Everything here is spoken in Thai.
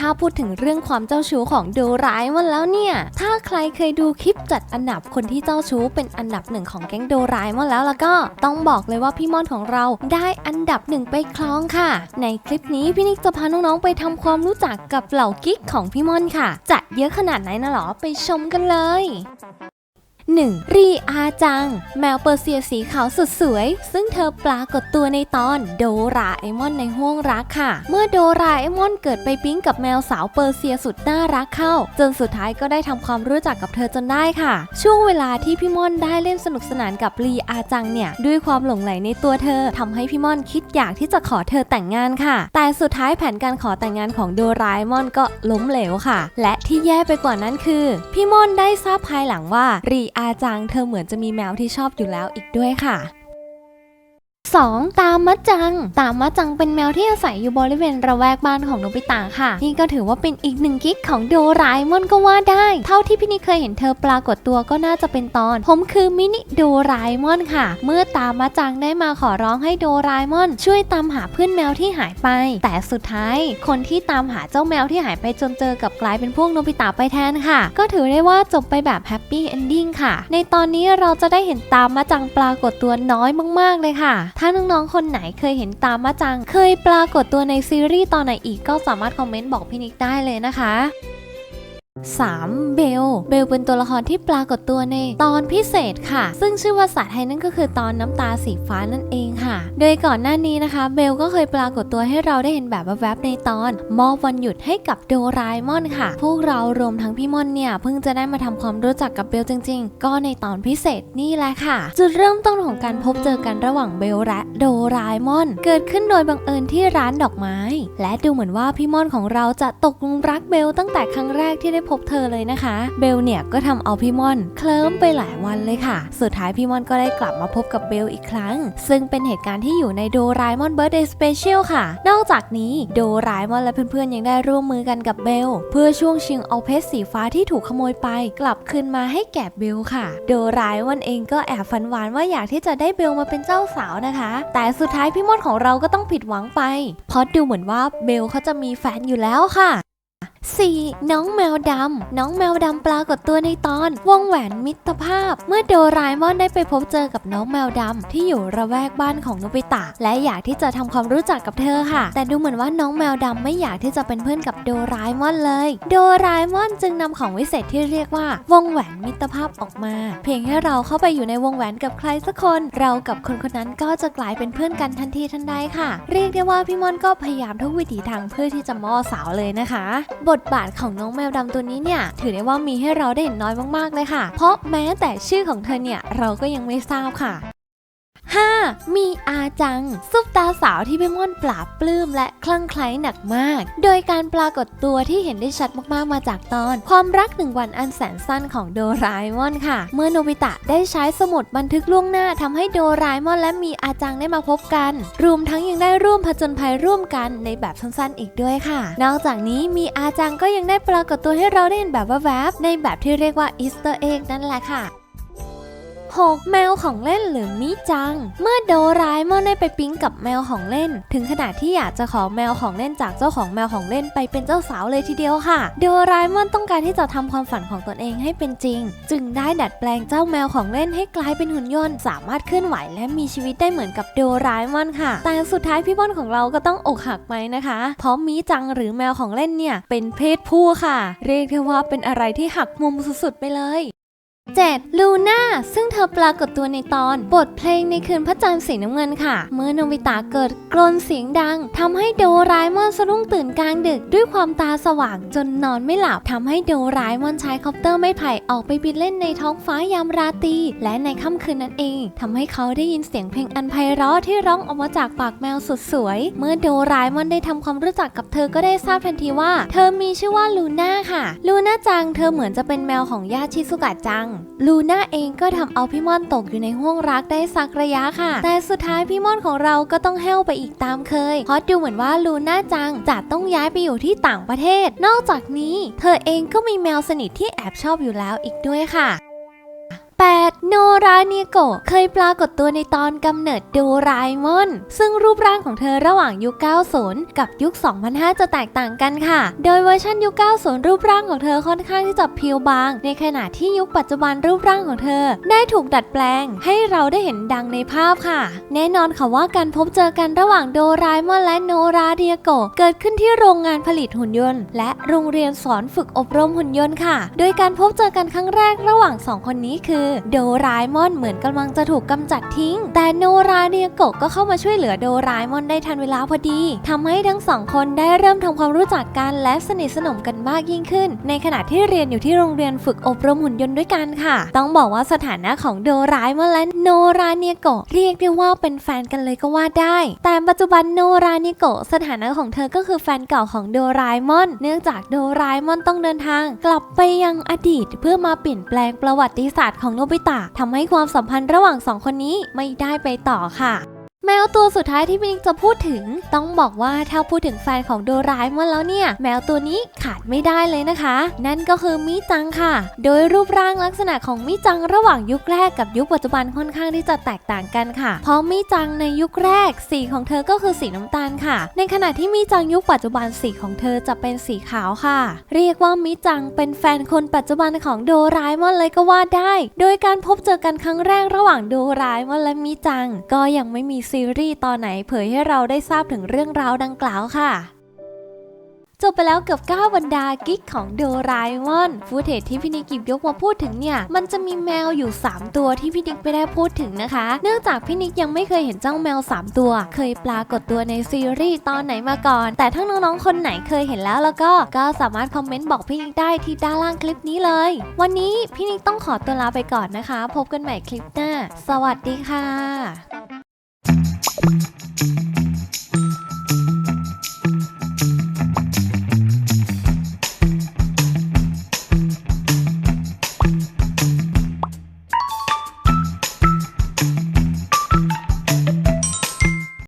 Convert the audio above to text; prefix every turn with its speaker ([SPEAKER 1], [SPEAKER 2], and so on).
[SPEAKER 1] ถ้าพูดถึงเรื่องความเจ้าชู้ของโดร้ายมอนแล้วเนี่ย ถ้าใครเคยดูคลิปจัดอันดับคนที่เจ้าชู้เป็นอันดับหนึ่งของแก๊งโดร้ายมอนแล้วแล้วก็ต้องบอกเลยว่าพี่มอนของเราได้อันดับหนึ่งไปครองค่ะ ในคลิปนี้พี่นิกจะพาน้องๆไปทำความรู้จักกับเหล่ากิ๊กของพี่มอนค่ะ จะเยอะขนาดไหนนะหรอไปชมกันเลย 1. รีอาจัง แมวเปอร์เซียสีขาวสุดสวย ซึ่งเธอปรากฏตัวในตอนโดราเอมอนในห้วงรักค่ะ เมื่อโดราเอมอนเกิดไปปิ๊งกับแมวสาวเปอร์เซียสุดน่ารักเข้า จนสุดท้ายก็ได้ทำความรู้จักกับเธอจนได้ค่ะ ช่วงเวลาที่พี่ม่อนได้เล่นสนุกสนานกับรีอาจังเนี่ยด้วยความหลงไหลในตัวเธอทำให้พี่ม่อนคิดอยากที่จะขอเธอแต่งงานค่ะ แต่สุดท้ายแผนการขอแต่งงานของโดราเอมอนก็ล้มเหลวค่ะ และที่แย่ไปกว่านั้นคือ พี่ม่อนได้ทราบภายหลังว่ารีอาอาจังเธอเหมือนจะมีแมวที่ชอบอยู่แล้วอีกด้วยค่ะ 2. ตามมะจัง ตามมะจังเป็นแมวที่อาศัยอยู่บริเวณระแวกบ้านของโนบิตะค่ะ นี่ก็ถือว่าเป็นอีกหนึ่งกิ๊กของโดราเอมอนก็ว่าได้ เท่าที่พี่นี่เคยเห็นเธอปรากฏตัวก็น่าจะเป็นตอน ผมคือมินิโดราเอมอนค่ะ เมื่อตามมะจังได้มาขอร้องให้โดราเอมอน ช่วยตามหาเพื่อนแมวที่หายไป แต่สุดท้าย คนที่ตามหาเจ้าแมวที่หายไปจนเจอกับกลายเป็นพวกโนบิตะไปแทนค่ะ ก็ถือได้ว่าจบไปแบบแฮปปี้เอนดิ้งค่ะ ในตอนนี้เราจะได้เห็นตามมะจังปรากฏตัวน้อยมาก ๆ เลยค่ะถ้าน้องๆ คนไหนเคยเห็นตามมะจัง เคยปรากฏตัวในซีรีส์ตอนไหนอีกก็สามารถคอมเมนต์บอกพี่นิกได้เลยนะคะ 3. เบล เบลเป็นตัวละครที่ปรากฏตัวในตอนพิเศษค่ะ ซึ่งชื่อภาษาไทยนั่นก็คือตอนน้ำตาสีฟ้านั่นเองค่ะ โดยก่อนหน้านี้นะคะ เบลก็เคยปรากฏตัวให้เราได้เห็นแบบแวบๆในตอน มอบวันหยุดให้กับโดราเอมอนค่ะ พวกเรารวมทั้งพี่มอนเนี่ยเพิ่งจะได้มาทำความรู้จักกับเบลจริง ๆ ก็ในตอนพิเศษนี่แหละค่ะ จุดเริ่มต้นของการพบเจอกันระหว่างเบลและโดราเอมอน เกิดขึ้นโดยบังเอิญที่ร้านดอกไม้ และดูเหมือนว่าพี่มอนของเราจะตกหลุมรักเบลตั้งแต่ครั้งแรกที่ได้พบเธอเลยนะคะ เบลเนี่ยก็ทำเอาพี่มอนเคลิ้มไปหลายวันเลยค่ะ สุดท้ายพี่มอนก็ได้กลับมาพบกับเบลอีกครั้ง ซึ่งเป็นเหตุการณ์ที่อยู่ในโดราเอมอนเบิร์ d เดย์สเปเชียลค่ะ นอกจากนี้โดราเอมอนและเพื่อนๆยังได้ร่วมมือกันกับเบล เพื่อช่วงชิงเอาเพชรสีฟ้าที่ถูกขโมยไป กลับคืนมาให้แก่เบลค่ะ โดราเอมอนเองก็แอบฝันหวานว่าอยากที่จะได้เบลมาเป็นเจ้าสาวนะคะ แต่สุดท้ายพี่มอนของเราก็ต้องผิดหวังไป เพราะดูเหมือนว่าเบลเขาจะมีแฟนอยู่แล้วค่ะ 4. น้องแมวดำ น้องแมวดำปรากฏตัวในตอน วงแหวนมิตรภาพ เมื่อโดราเอมอนได้ไปพบเจอกับน้องแมวดำที่อยู่ระแวกบ้านของโนบิตะ และอยากที่จะทำความรู้จักกับเธอค่ะ แต่ดูเหมือนว่าน้องแมวดำไม่อยากที่จะเป็นเพื่อนกับโดราเอมอนเลย โดราเอมอนจึงนำของวิเศษที่เรียกว่า วงแหวนมิตรภาพออกมา เพียงแค่เราเข้าไปอยู่ในวงแหวนกับใครสักคน เรากับคนคนนั้นก็จะกลายเป็นเพื่อนกันทันทีทันใดค่ะ เรียกได้ว่าพี่มอนก็พยายามทุกวิถีทางเพื่อที่จะม่อสาวเลยนะคะบทบาทของน้องแมวดำตัวนี้เนี่ยถือได้ว่ามีให้เราได้เห็นน้อยมากๆเลยค่ะ เพราะแม้แต่ชื่อของเธอเนี่ยเราก็ยังไม่ทราบค่ะ 5. มีอาจัง ซุปตาสาวที่พี่ม่อนปราบปลื้มและคลั่งไคล้หนักมาก โดยการปรากฏตัวที่เห็นได้ชัดมากๆมาจากตอน ความรักหนึ่งวันอันแสนสั้นของโดราเอมอนค่ะ เมื่อโนบิตะได้ใช้สมุดบันทึกล่วงหน้าทำให้โดราเอมอนและมีอาจังได้มาพบกัน รวมทั้งยังได้ร่วมผจญภัยร่วมกันในแบบสั้นๆ อีกด้วยค่ะ นอกจากนี้มีอาจังก็ยังได้ปรากฏตัวให้เราได้เห็นแบบแวบๆในแบบที่เรียกว่าอีสเตอร์เอ็กนั่นแหละค่ะ 6. แมวของเล่นหรือมิจัง เมื่อโดร้าเอมอนได้ไปปิ๊งกับแมวของเล่น ถึงขนาดที่อยากจะขอแมวของเล่นจากเจ้าของแมวของเล่นไปเป็นเจ้าสาวเลยทีเดียวค่ะ โดร้าเอมอนต้องการที่จะทำความฝันของตนเองให้เป็นจริง จึงได้ดัดแปลงเจ้าแมวของเล่นให้กลายเป็นหุ่นยนต์ สามารถเคลื่อนไหวและมีชีวิตได้เหมือนกับโดร้าเอมอนค่ะ แต่สุดท้ายพี่บอลของเราก็ต้องอกหักไปนะคะ เพราะมิจังหรือแมวของเล่นเนี่ยเป็นเพศผู้ค่ะ เรียกได้ว่าเป็นอะไรที่หักมุมสุดๆไปเลย 7. ลูน่าซึ่งเธอปรากฏตัวในตอนบทเพลงในคืนพระจันทร์สีน้ำเงินค่ะ เมื่อโนบิตะเกิดกรนเสียงดังทำให้โดราเอมอนสะดุ้งตื่นกลางดึกด้วยความตาสว่างจนนอนไม่หลับทำให้โดราเอมอนใช้คอปเตอร์ไม้ไผ่ออกไปบินเล่นในท้องฟ้ายามราตรีและในค่ำคืนนั้นเองทำให้เขาได้ยินเสียงเพลงอันไพเราะที่ร้องออกมาจากปากแมวสุดสวย เมื่อโดราเอมอนได้ทำความรู้จักกับเธอก็ได้ทราบทันทีว่า เธอมีชื่อว่าลูน่าค่ะลูน่าจังเธอเหมือนจะเป็นแมวของญาติชิซุกะจังลูน่าเองก็ทำเอาพี่ม่อนตกอยู่ในห้วงรักได้สักระยะค่ะ แต่สุดท้ายพี่ม่อนของเราก็ต้องแห้วไปอีกตามเคย เพราะดูเหมือนว่าลูน่าจังจะต้องย้ายไปอยู่ที่ต่างประเทศ นอกจากนี้ เธอเองก็มีแมวสนิทที่แอบชอบอยู่แล้วอีกด้วยค่ะ โนราเนโกะเคยปรากฏตัวในตอนกำเนิดโดราเอมอน ซึ่งรูปร่างของเธอระหว่างยุค 90 กับยุค 2005 จะแตกต่างกันค่ะ โดยเวอร์ชันยุค 90 รูปร่างของเธอค่อนข้างที่จะเพียวบาง ในขณะที่ยุคปัจจุบันรูปร่างของเธอ ได้ถูกดัดแปลง ให้เราได้เห็นดังในภาพค่ะ แน่นอนค่ะว่าการพบเจอกันระหว่างโดราเอมอนและโนราเดียโกะเกิดขึ้นที่โรงงานผลิตหุ่นยนต์ และโรงเรียนสอนฝึกอบรมหุ่นยนต์ค่ะ โดยการพบเจอกันครั้งแรกระหว่างสองคนนี้คือโดราเอมอนเหมือนกำลังจะถูกกำจัดทิ้ง แต่โนราเดียโกะก็เข้ามาช่วยเหลือโดราเอมอนได้ทันเวลาพอดีทำให้ทั้งสองคนได้เริ่มทำความรู้จักกันและสนิทสนมกันมากยิ่งขึ้น ในขณะที่เรียนอยู่ที่โรงเรียนฝึกอบรมหุ่นยนต์ด้วยกันค่ะ ต้องบอกว่าสถานะของโดราเอมอนและโนราเนียโกะเรียกได้ว่าเป็นแฟนกันเลยก็ว่าได้ แต่ปัจจุบันโนราเนียโกะสถานะของเธอก็คือแฟนเก่าของโดราเอมอน เนื่องจากโดราเอมอนต้องเดินทาง กลับไปยังอดีตเพื่อมาเปลี่ยนแปลงประวัติศาสตร์ของโนบิตะทำให้ความสัมพันธ์ระหว่างสองคนนี้ไม่ได้ไปต่อค่ะ แมวตัวสุดท้ายที่พี่นิกจะพูดถึง ต้องบอกว่าถ้าพูดถึงแฟนของโดราเอมอนแล้วเนี่ย แมวตัวนี้ขาดไม่ได้เลยนะคะ นั่นก็คือมิจังค่ะ โดยรูปร่างลักษณะของมิจังระหว่างยุคแรกกับยุคปัจจุบันค่อนข้างที่จะแตกต่างกันค่ะ เพราะมิจังในยุคแรกสีของเธอก็คือสีน้ำตาลค่ะ ในขณะที่มิจังยุคปัจจุบันสีของเธอจะเป็นสีขาวค่ะ เรียกว่ามิจังเป็นแฟนคนปัจจุบันของโดราเอมอนเลยก็ว่าได้ โดยการพบเจอกันครั้งแรกระหว่างโดราเอมอนและมิจัง ก็ยังไม่มีซีรีส์ตอนไหนเผยให้เราได้ทราบถึงเรื่องราวดังกล่าวค่ะจบไปแล้วกับ9บรรดากิ๊กของโดราเอมอน ฟูเทจที่พี่นิกหยิบยกมาพูดถึงเนี่ย มันจะมีแมวอยู่ 3 ตัวที่พี่นิกไม่ได้พูดถึงนะคะ เนื่องจากพี่นิกยังไม่เคยเห็นเจ้าแมว 3 ตัว เคยปรากฏตัวในซีรีส์ตอนไหนมาก่อน แต่ถ้าน้องๆคนไหนเคยเห็นแล้วแล้วก็ ก็สามารถคอมเมนต์บอกพี่นิกได้ที่ด้านล่างคลิปนี้เลย วันนี้พี่นิกต้องขอตัวลาไปก่อนนะคะ พบกันใหม่คลิปหน้า สวัสดีค่ะ